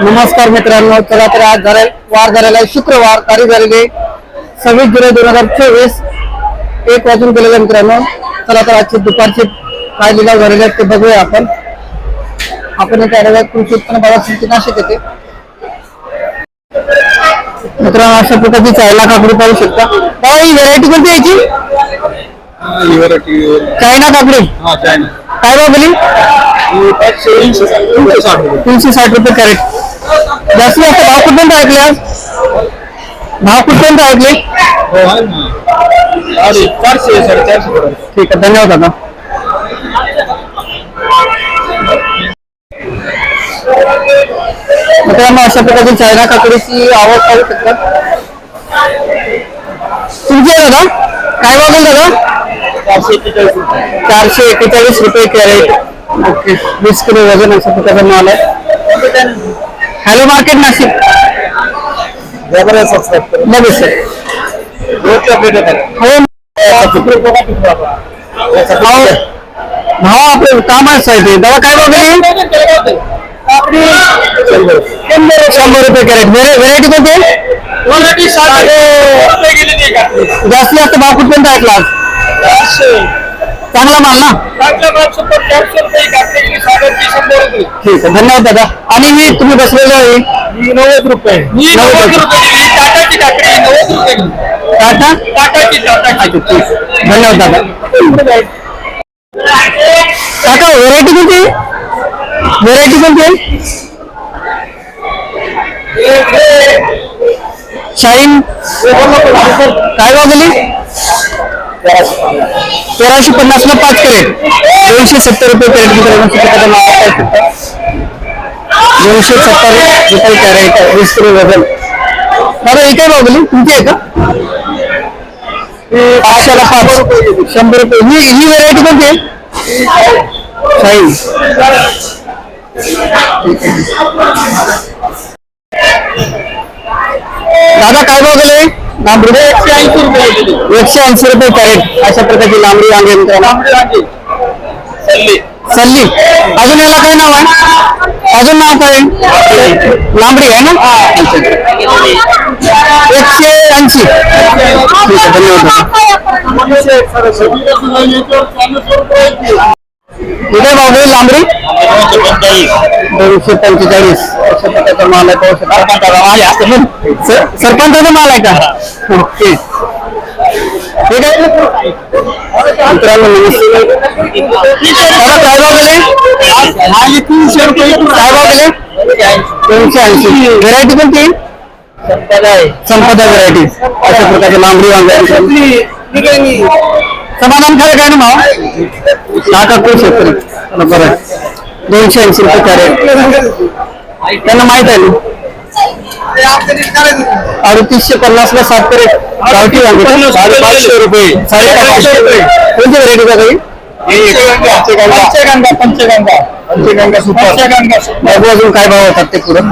नमस्कार मित्रांनो चला तर आज झाले वार झालेला आहे. शुक्रवार तारीख झालेली सव्वीस जुलै दोन हजार चोवीस. एक वाजून गेलेले मित्रांनो. चला तर आजचे दुपारचे काय लिलाव झालेले आहेत ते बघूया आपण. आपण आलेलो आहे कृषी उत्पन्न बाजार समिती नाशिक येते मित्रांनो अशा प्रकारची चायना काकडी पाहू शकता. बाबा ही व्हेरायटी कोणती यायची चायना काकडी. काय गेली तीनशे साठ रुपये कॅरेट. जास्तीत जास्त भाव कुठपर्यंत ऐकले आज भाव कुठपर्यंत ऐकले ठीक आहे धन्यवाद दादा। मित्रांनो अशा प्रकारची चायना काकडीची आवड पाहू शकता तुमची आहे दादा? काय दादा? चारशे एक्केचाळीस रुपये कॅरेट। ओके वीस किलो वज़न अशा प्रकारचा माल आहे हॅलो मार्केट नाशिक बघू सर हो भाव आपले कामाच आहे ते दादा काय बघली शंभर रुपये. कॅरेट. व्हेरायटी कोणती जास्तीत जास्त भाव कुठपर्यंत ऐकला आज? चांगला माल ना. ठीक आहे धन्यवाद दादा. आणि मी तुम्ही बसलेलो आहे. नव्वद रुपये. नव्वद रुपये. टाटाची काकडी नव्वद रुपये टाटा? टाटाची टाटाची. धन्यवाद दादा. काका व्हेरायटी कोणती व्हेरायटी कोणती शाईन काय भाव गेली तेराशे पन्नास ला पाच कॅरेट. दोनशे सत्तर रुपये कॅरेट दोनशे सत्तर रुपये कॅरेट वीस किलो वजन. दादा एक आहे बाबली तुमची आहे का? पाचशेला पाच. शंभर रुपये. ही ही व्हरायटी कोणती आहे? शाईन दादा काय भाव गेले? लांबडी. एकशे ऐंशी रुपये एकशे ऐंशी रुपये कॅरेट. अशा प्रकारची लांबडी वांगे मित्रांनो. सल्ली. अजून याला काय नाव आहे? अजून नाव काय आहे? लांबडी आहे ना? एकशे ऐंशी. ठीक आहे धन्यवाद. इथे भाव गेली लांबडी दोनशे पंचेचाळीस अशा प्रकारचा माल आहे पाहू शकता सरपंचाचा माल आहे का ओके। ठीक आहे मित्रांनो नमस्ते। काय भाव गेले तीनशे रुपये। काय भाव गेले दोनशे ऐंशी व्हेरायटी कोणती संपदा व्हेरायटी अशा प्रकारचे लांबडी वांगे समाधान खरं काय ना भाव टाका खूप शेतकरी? चला बरं आहे. दोनशे ऐंशी रुपये कॅरेट. त्यांना माहीत आहे ना? अडतीसशे पन्नास ला सात कॅरेट. गावठी वांगे. साडेपाचशे रुपये. साडेपाचशे रुपये. कोणती व्हेरायटी का काही पंचगंगा. पंचगंगा. पंचगंगा पंचगंगा बघू अजून काय भाव होतात ते पुढं.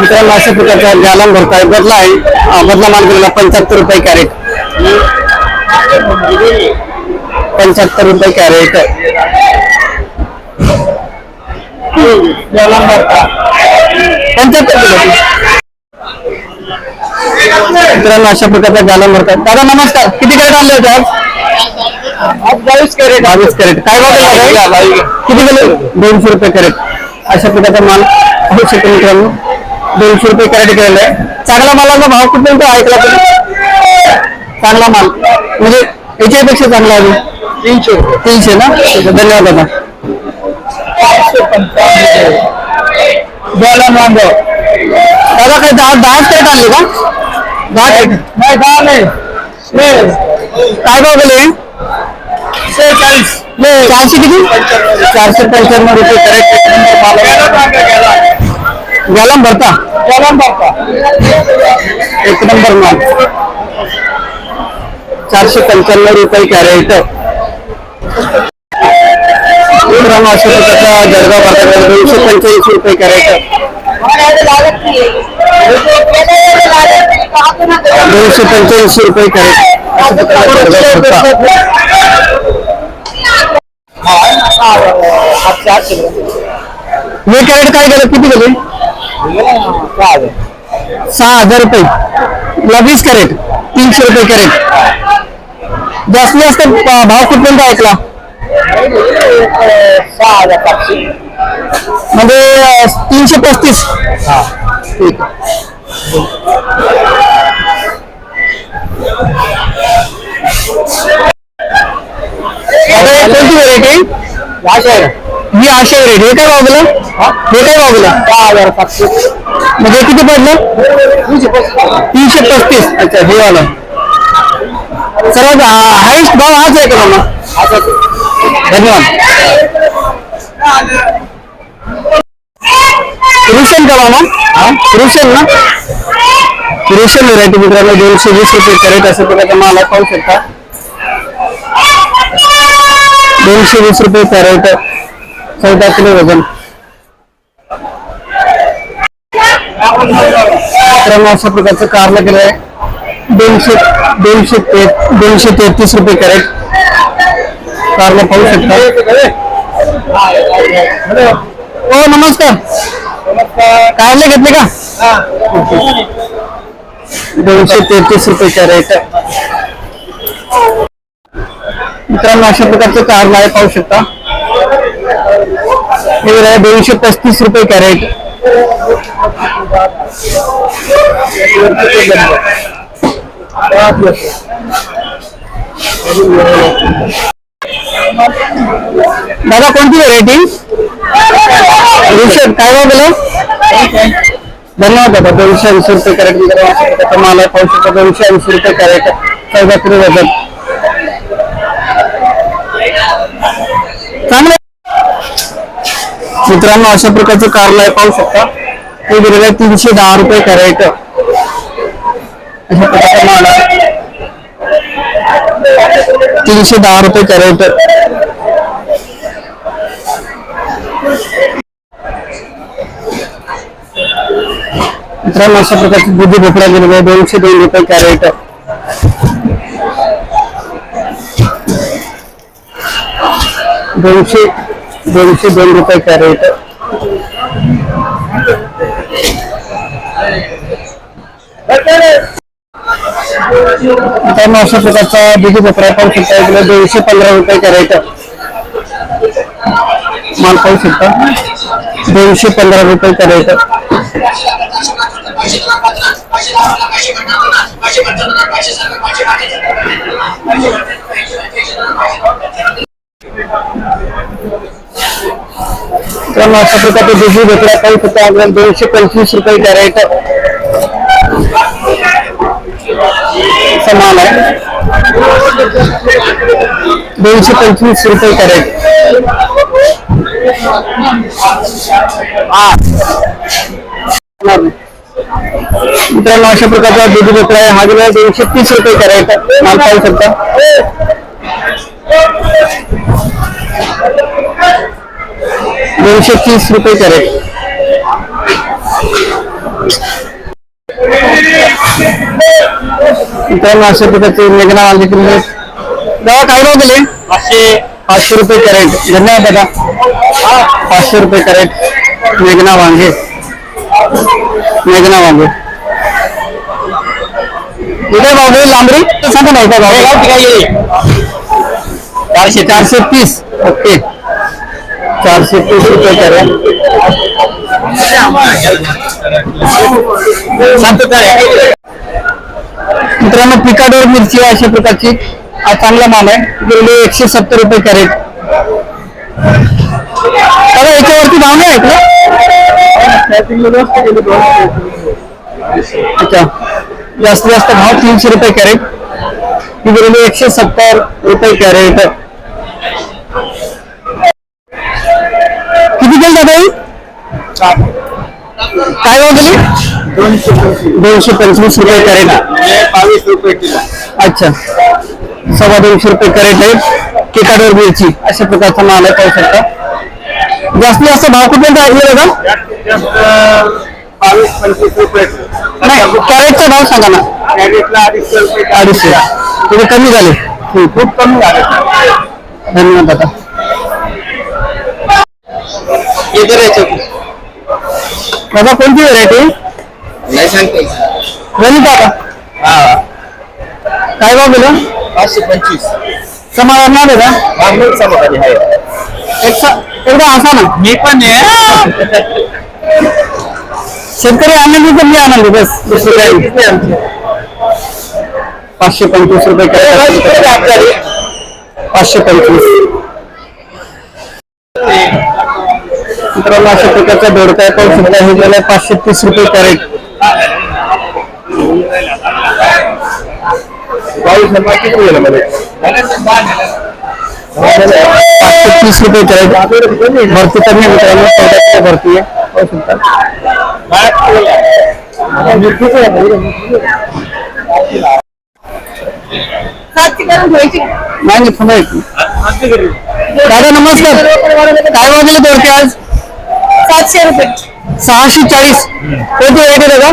मित्रांनो अशा प्रकारचा जालन भरता बदला आहे. बदला माल गेलेला पंच्याहत्तर रुपये कॅरेट. पंच्याहत्तर रुपये कॅरेट. पंच्याहत्तर मित्रांनो अशा प्रकारचा जालन भरतात दादा नमस्कार. किती कॅरेट आणले होते आज? बावीस कॅरेट. बावीस कॅरेट. काय भाव गेला किती गेले दोनशे रुपये कॅरेट. अशा प्रकारचा माल होऊ शकतो मित्रांनो. दोनशे रुपये कॅरेट केलेला आहे. चांगला मालाचा भाव कुठपर्यंत ऐकला तुम्ही? चांगला माल. म्हणजे याच्यापेक्षा चांगला आहे तीनशे तीनशे ना? ठीक आहे, धन्यवाद दादा. दादा काय दहा दहाच कॅरेट आणले का? दहा कॅरेट नाही दहा नाही. काय भाव गेले चारशे किती? चारशे पंच्याण्णव रुपये नंबर गॅलम भरता. एक नंबर माल. चारशे पंच्याण्णव रुपये कॅरेट बाजारात दोनशे रुपये कॅरेट दोनशे पंच्याऐंशी रुपये सहा हज़ार रुपये। वीस कॅरेट तीनशे रुपये कॅरेट जास्तीत जास्त भा- भाव कुठपर्यंत ऐकला? सहा हजार पाचशे म्हणजे तीनशे पस्तीस. ठीक हे कोणती व्हरायटी ही आशा व्हरायटी हे काय गेलं हे? काय गेलं सहा हजार पाचशे म्हणजे किती पडलं? तीनशे पस्तीस. अच्छा हे वाला. सर्वात हायस्ट भाव हाच आहे का मामा धन्यवाद. रुशन का मामा रुशन ना रुशन व्हरायटी मित्रांनो दोनशे वीस रुपये करेट असं प्रकारचा माल पाहू शकता. दोनशे वीस रुपये कॅरेट चौदा किलो वजन. मित्रांनो अशा प्रकारचं कारलं केलं आहे दोनशे दोनशे ते, दोनशे तेहतीस रुपये कॅरेट कारलं पाहू शकता. हो नमस्कार. कारले घेतले का? दोनशे तेहतीस रुपये कॅरेट. मित्रांनो, अशा प्रकारचं कारलं आहे पाहू शकता. हे दोनशे पस्तीस रुपये कॅरेट. दादा कोणती व्हरायटी ऋषभ काय भाव बोला धन्यवाद दादा दोनशे ऐंशी रुपये कॅरेट मित्रांनो माल आहे पाहू शकता दोनशे ऐंशी रुपये कॅरेट चौदा किलो वजन चांगलं. मित्रांनो अशा प्रकारचं कारला आहे पाहू शकता. ते दिलेलं आहे तीनशे दहा रुपये कॅरेट तीनशे दहा रुपये कॅरेट मित्रांनो अशा प्रकारची दुधी भोपळा गेलेला आहे दोनशे दोन रुपये कॅरेट. दोनशे दोनशे दोन रुपये कॅरेट. मित्रांनो अशा प्रकारचा दुधी भोपळा पाहू शकता इकडे दोनशे पंधरा रुपये करायचा. माल पाहू शकता दोनशे पंधरा रुपये करायचा. मित्रांनो अशा प्रकारचे दुधी भोपळा पाहू शकता आपल्याला दोनशे पंचवीस रुपये कॅरेट माल आहे. दोनशे पंचवीस रुपये कॅरेट. मित्रांनो अशा प्रकारचा दुधी भोपळा आहे. हा गेला दोनशे तीस रुपये कॅरेट. माल पाहू शकता. दोनशे तीस रुपये कॅरेट. मित्रांनो अशा प्रकारचे मेघना वांगे किलो दादा काय भाव गेले पाचशे पाचशे रुपये कॅरेट धन्यवाद दादा। पाचशे रुपये कॅरेट मेघना वांगे। मेघना वांगे। इकडे भाव गेली लांबरी सांगा नाही का भाव चारशे चारशे तीस। ओके। चारशे तीस रुपये कॅरेट मित्रांनो, पिकाडोर मिरची अशा प्रकारची, हा चांगला माल आहे. गेले एकशे सत्तर रुपये कॅरेट. भाव अच्छा. जास्तीत जास्त भाव तीनशे रुपये ही एकशे सत्तर रुपये कॅरेट. किती केलं ही? काय भाव गेली दोनशे पंचवीस रुपये कॅरेट. बावीस रुपये किलो. अच्छा. सव्वा दोनशे रुपये कॅरेट आहे. केकाडवर मिरची. अशा प्रकारचा माल आहे पाहू शकता. जास्तीत जास्त भाव कुठे आहे बावीस पंचवीस रुपये नाही कॅरेटचा भाव सांगा ना. कॅरेटला अडीचशे रुपये अडीचशे. थोडे कमी झाले. खूप कमी झाले. धन्यवाद दादा. दादा कोणती व्हरायटी नाही सांगते गणिता का? हा काय भाव दिलं पाचशे पंचवीस समाधान नाही का? समाधानी आहे सा- एकदा असा ना. मी पण शेतकरी आनंदी तर मी आनंदी बस. दुसरं काही. पाचशे पंचवीस रुपये पाचशे पंचवीस. मित्रांनो अशा प्रकारचा दोडका पाहू शकता हे गेलं पाचशे तीस रुपये कॅरेट. पाचशे तीस रुपये कॅरेट. भरती करणे मित्रांनो भरती आहे. पाहू शकता नाही नाही दादा नमस्कार. काय वाजले दोडके आज? सातशे रुपये. सहाशे चाळीस. कोणती व्हरायटी दादा.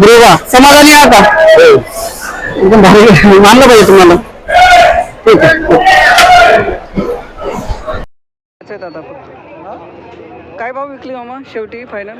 ग्रोवा समाधानी आहे का? एकदम भारी मानलं पाहिजे तुम्हाला. ठीक आहे. दादा काय भाव विकली मामा? शेवटी फायनल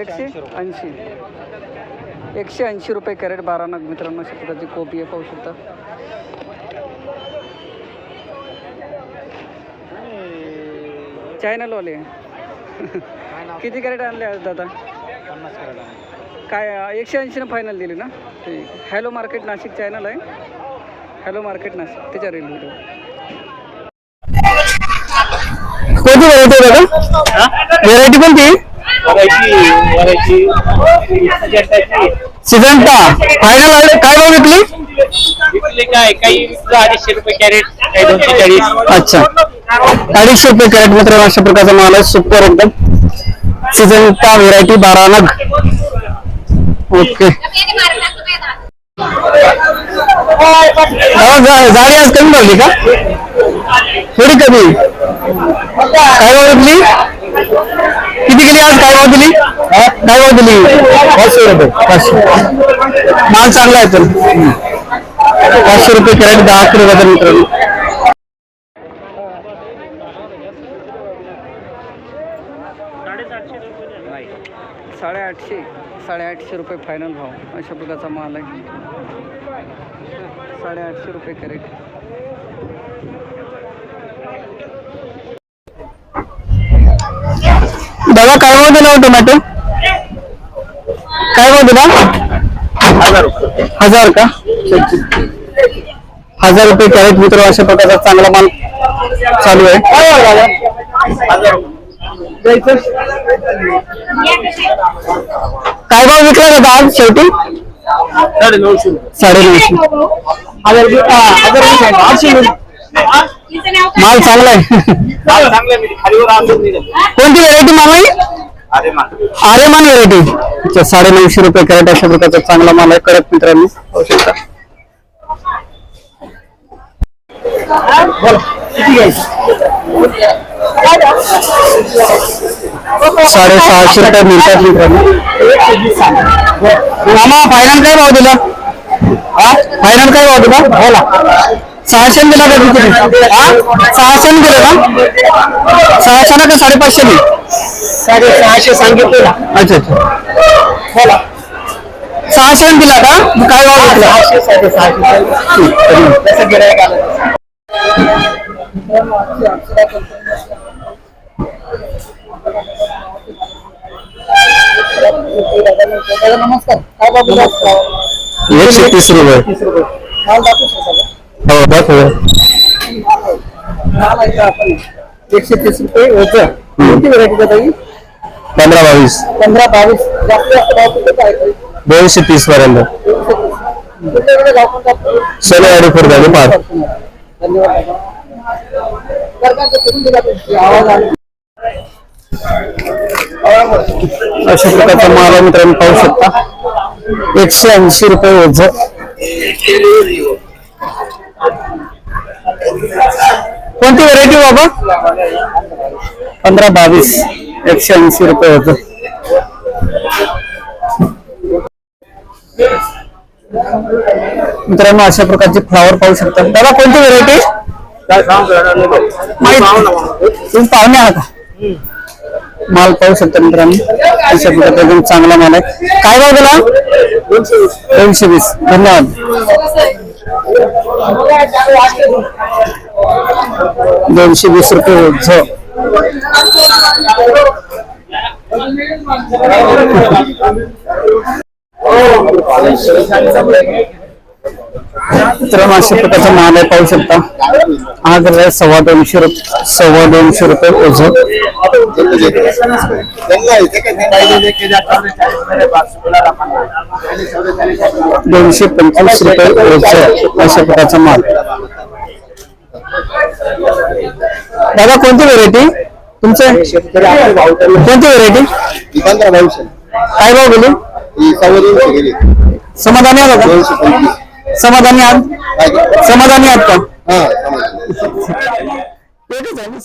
एकशे ऐंशी. एकशे ऐंशी रुपये कॅरेट बारा नग मित्रांनो अशा प्रकारची कोबी आहे पाहू शकता. चॅनलवाले किती कॅरेट आणले आज दादा? काय एकशे ऐंशीनं फायनल दिली ना? ठीक. हॅलो मार्केट नाशिक चॅनल आहे. हॅलो मार्केट नाशिक त्याच्यावर येईल व्हिडिओ कोणती व्हरायटी दादा? व्हरायटी कोणती? सिजंटा फायनल काय भाव विकली? विकले काय? काही अडीचशे रुपये कॅरेट काही दोनशे चाळीस. अच्छा. अडीचशे रुपये कॅरेट मित्रांनो अशा प्रकारचा माल आहे सुपर एकदम. सिजंटा व्हरायटी बारा नग. ओके जाळी आज कमी भरली का? थोडी कमी. काय भाव दिली किती गेली आज काय भाव दिली काय भाव दिली पाचशे रुपये. पाचशे. माल चांगला आहे तर. पाचशे रुपये कॅरेट दहा किलो मित्रांनो साडेआठशे साडेआठशे रुपये फायनल भाव. अशा प्रकारचा माल आहे. साडेआठशे रुपये कॅरेट. दादा काय भाव दिला टोमॅटो काय भाव दिला हजार का? हजार रुपये कॅरेट मित्र अशा प्रकारचा चांगला माल चालू आहे. काय भाव विकला दादा आज शेवटी? साडे नऊशे माल चांगला आहे. कोणती व्हरायटी माल आहे? आर्यमान व्हरायटी अच्छा साडे नऊशे रुपये कॅरेट अशा प्रकारचा चांगला माल आहे कडक मित्रांनो. पाहू शकता साडेसहाशे रुपये मिळतात मित्रांनो मामा फायनल काय भाव दिला फायनल काय भाव दिला बोला। सहाशे दिला का। किती सहाशे दिलं का सहाशे का। साडेपाचशे ने साडे सहाशे सांगितले ना अच्छा अच्छा। बोला। सहाशे दिला का काय भाव घेतला साडेसहाशे एकशे तीस रुपये. हो दाखव एकशे तीस रुपये होतं कोणती व्हरायटी ताई? पंधरा बावीस. पंधरा बावीस. जास्त जास्त भाव कुठे काय दोनशे तीस पर्यंत. सोनेवाडी खुर्दाने पाच. अशा प्रकारचा माल मित्रांनो पाहू शकता. एकशे ऐंशी रुपये ओझ. कोणती व्हरायटी बाबा? पंधरा बावीस. एकशे ऐंशी रुपये होतं मित्रांनो अशा प्रकारचे फ्लावर पाहू शकता. दादा कोणती व्हरायटी तुम्ही पाहुणे आहात का? माल पाहू शकता मित्रांनो. अशा प्रकारचा एकदम चांगला माल आहे. काय भाव दिला दोनशे वीस. धन्यवाद. दोनशे वीस रुपये झ मित्रांनो अशा प्रकारचा माल आहे पाहू शकता. जर आहे सव्वा दोनशे रुपये सव्वा दोनशे रुपये ओझ. दोनशे पंचवीस रुपये ओझ अशा प्रकारचा माल. दादा कोणती व्हेरायटी तुमचं? कोणती व्हेरायटी काय भाव गेली गेली. समाधानी दोनशे का समाधानी आहात? समाधानी आहात का? हा समजलं. एकच आहे ना,